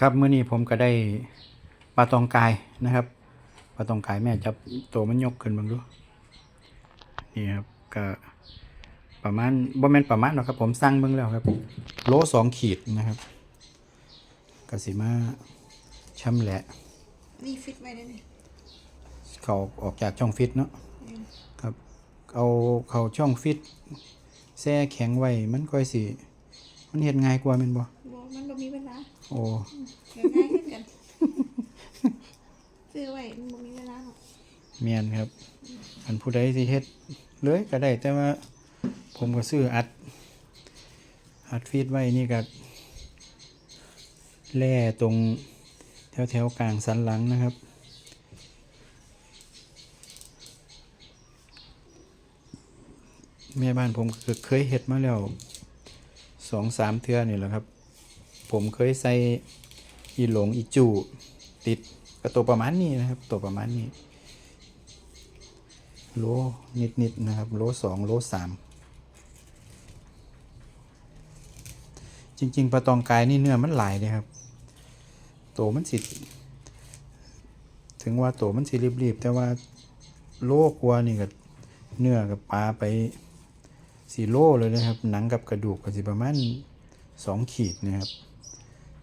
ครับเมื่อนี้ผมก็ได้ปลาตองกายนะครับปลาตองกายแม่จับตัวมันยกขึ้นเบ้างดูนี่ครับก็ประมาณบ่แม่นประมาณหรอกครับผมสั่งเบิ่งแล้วครับ โลสองขีดนะครับกสิมาช่ำแหละนี่ฟิตไว้ได้เนี่ยเขาออกจากช่องฟิตเนาะครับ เอาเขาช่องฟิตแช่แข็งไว้มันค่อยสิมันเฮ็ดง่ายกว่าแม่นบ่บอกมันบ่มีเวลา โอ้เดี๋ยวง่ายขึ้นกันซื้อไว้มันบ่มีเวลาหรอกเมียนครับอันผู้ใดสิเฮ็ดเลยก็ได้แต่ว่าผมก็ซื้ออัด อัดฟีดไว้นี่ก็แล่ตรงแถวแถวๆกลางสันหลังนะครับ แม่บ้านผมก็เคยเฮ็ดมาแล้วสองสามเทื่อนี่แหละครับ ผมเคยใส่อีหลงอีจูติดก็ตัวประมาณนี้นะครับ ตัวประมาณนี้โลนิดนิดๆนะครับ โลสองโลสามจริง ๆปลาตองกายนี่เนื้อมันหลายเลยครับ ตัวมันสิถึงว่าตัวมันสิรีบๆแต่ว่าโลกว่านี่กับเนื้อกับปลาไปสี่โลเลยนะครับ หนังกับกระดูกก็สิประมาณสองขีดนะครับ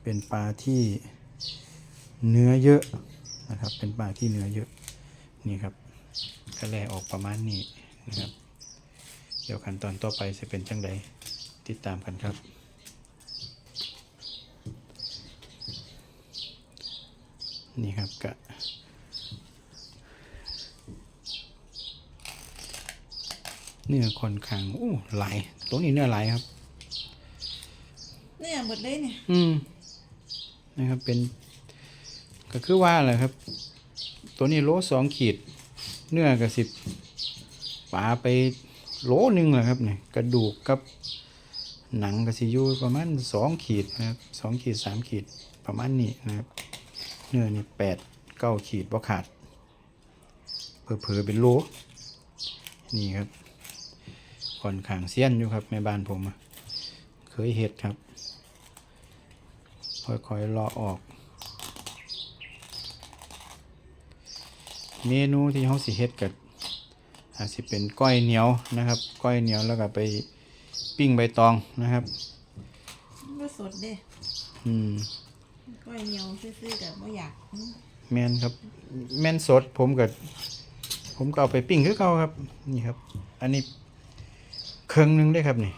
เป็นปลาที่เนื้อเยอะนะครับ เป็นปลาที่เนื้อเยอะนี่ครับก็แลออกประมาณนี้นะครับ เดี๋ยวขั้นตอนต่อไปจะเป็นจังใดติดตามกันครับ นี่ครับกะเนื้อค่อนข้างอู้หลตรงนี้เนื้อไหลครับ เนี่ยหมดเลยเนี่ยอืมนะครับเป็น ก็คือว่าแหละครับ ตัวนี้โลสองขีด เนื้อกับสิบปลาไปโลหนึ่งแหละครับเนี่ยกระดูกกับหนังกับสิยูประมาณสองขีดนะครับสองขีดสามขีดประมาณนี้นะครับ เนื้อนี่แปดเก้าขีดบ่ขาดเผลอๆเป็นโลนี่ครับค่อนข้างเซียนอยู่ครับแม่บ้านผมเคยเห็ดครับ ค่อยๆเลาะออก เมนูที่เขาสิเฮ็ดกับอาจสิเป็นก้อยเหนียวนะครับ ก้อยเหนียวแล้วก็ไปปิ้งใบตองนะครับมันบ่สดเด้อืมก้อยเหนียวซื่อๆกับบ่อยากอืมแม่นครับ แม่นสดผมก็ผมก็เอาไปปิ้งคือเก่าครับนี่ครับ อันนี้เครื่องหนึงได้ครับนี่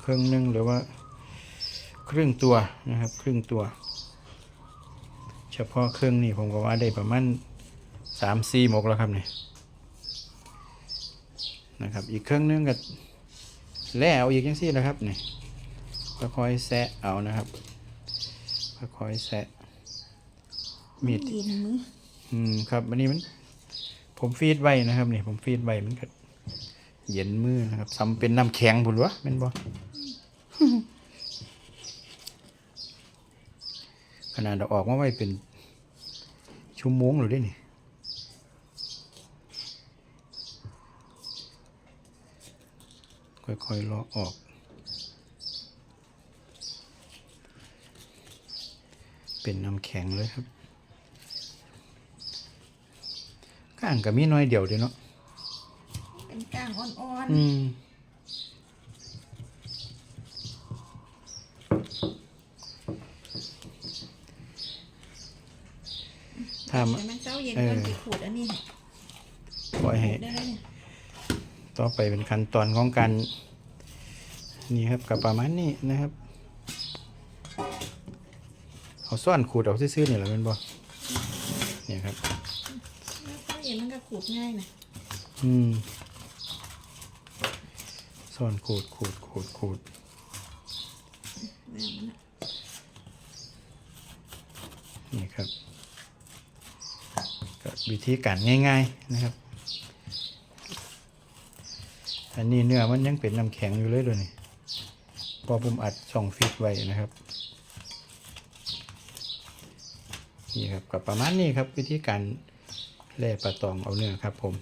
เครื่องหนึงหรือว่า ครึ่งตัวนะครับ ครึ่งตัว เฉพาะเครื่องนี่ผมก็ว่าได้ประมาณสามสี่หมกแล้วครับนี่นะครับ อีกเครื่องหนึงก็แล้วอีกยังสี่นะครับนี่ค่อยๆแซะเอานะครับค่อยๆแซะมีดเย็นมืออืมครับอันนี้มัน ผมฟีดไว้นะครับนี่ผมฟีดไว้มันก็เย็นมือนะครับซ้ำเป็นน้ำแข็งผุนวะแม่นบ่ ขนาดเราออกมาไว้เป็นชั่วโมงหรือได้นี่ค่อยๆเลาะออก เป็นน้ำแข็งเลยครับก้างก็มีน้อยเดียวเดียวเนาะเป็นก้างอ่อนอืมๆ ถ้าแต่มันเช้าเย็นก่อนสิขูดอันนี้ปล่อยให้ได้แล้วเนี่ยต่อไปเป็นขั้นตอนของการนี่ครับกับประมาณนี้นะครับเอาซ่อนขูดเอาซื่อๆนี่แหละเป็นบ่เนี่ยครับแล้วเช้าเย็นมันก็ขูดง่ายนะอืมซ่อนขูดขูดขูดขูดแบบนั้นน่ะ นี่ครับก็ วิธีการง่าย ๆนะครับ อันนี้เนื้อมันยังเป็นน้ำแข็งอยู่เลยเลยนี่พอผมอัดช่องฟิตไว้นะครับนี่ครับกับประมาณนี้ครับวิธีการแล่ปลาตองเอาเนื้อครับผม